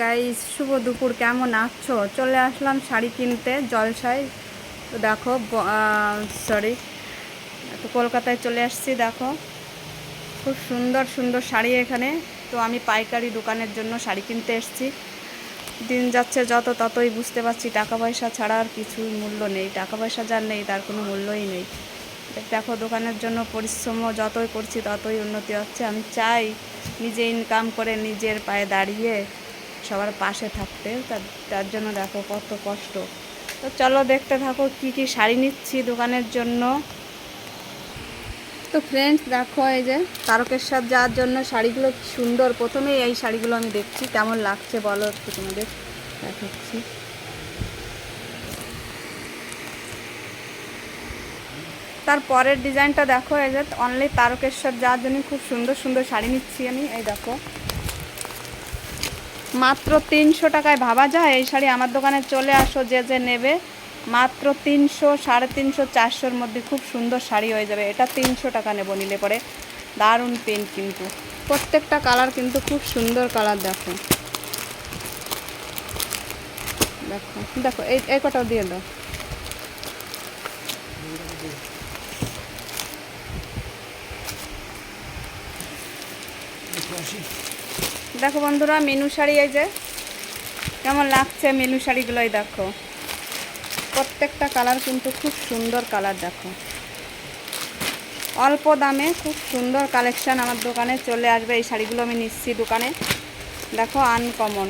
Guys শুভ দুপুর, কেমন আছো? চলে আসলাম শাড়ি কিনতে, জলসায়। তো দেখো সরি তো কলকাতায় চলে আসছি, দেখো। খুব সুন্দর সুন্দর শাড়ি এখানে। তো আমি পাইকারি দোকানের জন্য শাড়ি কিনতে এসেছি। দিন যাচ্ছে যত ততই বুঝতে পারছি, টাকা পয়সা ছাড়া আর কিছুই মূল্য নেই। টাকা পয়সা যার নেই, তার কোনো মূল্যই নেই। দেখো, দোকানের জন্য পরিশ্রম যতই করছি, ততই উন্নতি হচ্ছে। আমি চাই নিজে ইনকাম করে নিজের পায়ে দাঁড়িয়ে সবার পাশে থাকতে তার জন্য দেখো কত কষ্ট। তো চলো দেখতে থাকো কি কি শাড়ি নিচ্ছি দোকানের জন্য। তো ফ্রেন্ডস দেখো এই যে তারকেশ্বর যাওয়ার জন্য শাড়িগুলো সুন্দর। প্রথমেই এই শাড়িগুলো আমি দেখছি, কেমন লাগছে বলো একটু তোমাদের দেখাচ্ছি। তার পরের ডিজাইনটা দেখো, এই যে অনলি তারকেশ্বর যাওয়ার জন্য খুব সুন্দর সুন্দর শাড়ি নিচ্ছি আমি, এই দেখো। মাত্র তিনশো টাকায় ভাবা যায়? এই শাড়ি আমার দোকানে চলে আসো, যে যে নেবে। মাত্র তিনশো, সাড়ে তিনশো, চারশোর মধ্যে খুব সুন্দর শাড়ি হয়ে যাবে। এটা তিনশো টাকা নেব নিলে পরে। দারুণ প্রিন্ট কিন্তু। প্রত্যেকটা কালার কিন্তু খুব সুন্দর কালার, দেখো। দেখো দেখো, এই এই কটাও দিয়ে দাও। দেখো বন্ধুরা, মেনু শাড়ি এই যে, কেমন লাগছে মেনু শাড়িগুলোই দেখো। প্রত্যেকটা কালার কিন্তু খুব সুন্দর কালার দেখো। অল্প দামে খুব সুন্দর কালেকশান আমার দোকানে চলে আসবে, এই শাড়িগুলো আমি নিচ্ছি দোকানে। দেখো আনকমন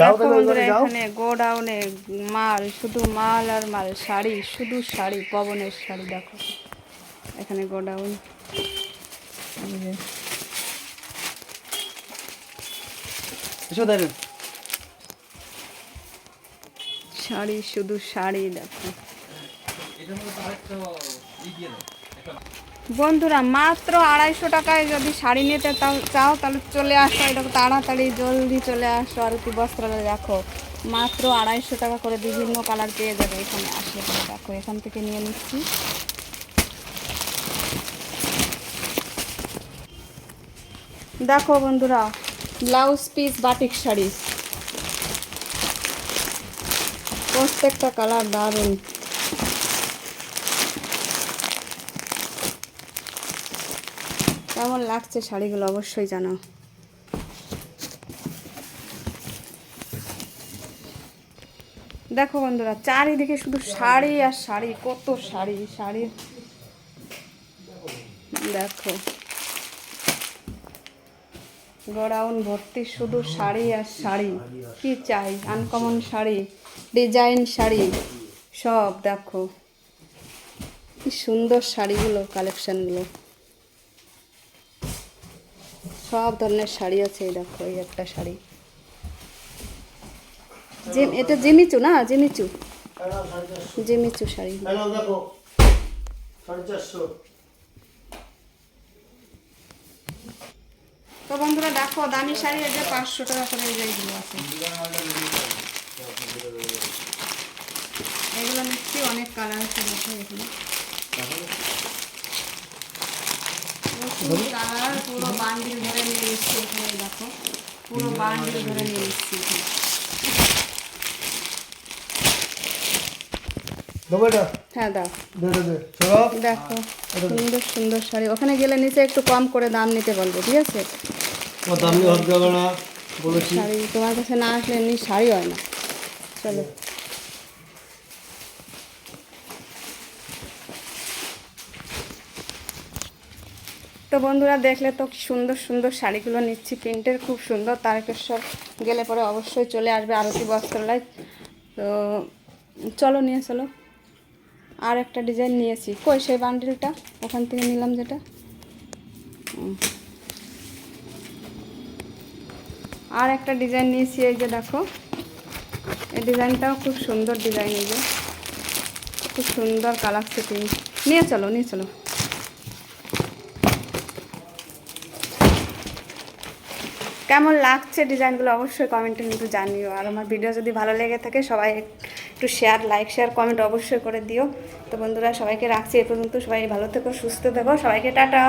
দেখো বন্ধুরা এখানে গোডাউনে মাল শুধু মাল আর মাল শাড়ি শুধু শাড়ি পবনের শাড়ি দেখো। এখানে গোডাউন। শাড়ি শুধু শাড়ি দেখো। বন্ধুরা, মাত্র আড়াইশো টাকায় যদি শাড়ি নিতে চাও, তাহলে চলে আসো, এটা তাড়াতাড়ি, জলদি চলে আসো। আর কি বস্ত্রালয় দেখো, মাত্র আড়াইশো টাকা করে বিভিন্ন কালার পেয়ে যাবে এখানে। আসলে দেখো, এখান থেকে নিয়ে নিচ্ছি। দেখো বন্ধুরা, ব্লাউজ পিস, বাটিক শাড়ি। প্রত্যেকটা কালার দারুণ। কেমন লাগছে শাড়িগুলো অবশ্যই জানো। দেখো বন্ধুরা, চারিদিকে শুধু শাড়ি আর শাড়ি, কত শাড়ি শাড়ির দেখো। গোডাউন ভর্তি শুধু শাড়ি আর শাড়ি। কি চাই? আনকমন শাড়ি ডিজাইন শাড়ি, সব দেখো। কি সুন্দর শাড়িগুলো কালেকশনগুলো সব ধরনের শাড়ি আছে এই দেখো এই একটা শাড়ি। জিম এটা জিমিচু না? Jimmy Choo? Jimmy Choo sari. তো বন্ধুরা দেখো দামি শাড়ি এই যে পাঁচশো টাকা করে এই যে এইগুলো আছে এগুলো নিচ্ছি অনেক কালার আছে দেখো এখানে কালার পুরো বান্ডিল ধরে নিয়ে নিচ্ছি এখানে দেখো। পুরো বান্ডিল ধরে নিয়ে নিচ্ছি এখানে। দেবো এটা। হ্যাঁ দাও। দেখো সুন্দর সুন্দর শাড়ি। ওখানে গেলে নিচে একটু কম করে দাম নিতে বলব ঠিক আছে? তোমার দাম নিয়ে হবে না বলেছি। শাড়ি তোমার কাছে না আসলে এমনি শাড়ি হয় না। চলো। তো বন্ধুরা দেখলে তো সুন্দর সুন্দর শাড়িগুলো নিচ্ছি। প্রিন্টের খুব সুন্দর, তারকেশ্বর গেলে পরে অবশ্যই চলে আসবে আরতি বস্ত্রালয়। তো চলো নিয়ে চলো। আর একটা ডিজাইন নিয়েছি। কই সেই বান্ডিলটা? ওখান থেকে নিলাম যেটা। আর একটা ডিজাইন নিয়েছি, এই যে দেখো। এই ডিজাইনটাও খুব সুন্দর ডিজাইন এই যে। খুব সুন্দর কালার সেটিং। নিয়ে চলো নিয়ে চলো। কেমন লাগছে ডিজাইনগুলো অবশ্যই কমেন্টে কিন্তু জানিও। আর আমার ভিডিও যদি ভালো লেগে থাকে, সবাই একটু শেয়ার লাইক শেয়ার কমেন্ট অবশ্যই করে দিও। তো বন্ধুরা, সবাইকে রাখছি এ পর্যন্ত। সবাই ভালো থেকো, সুস্থ থেকো। সবাইকে টাটা।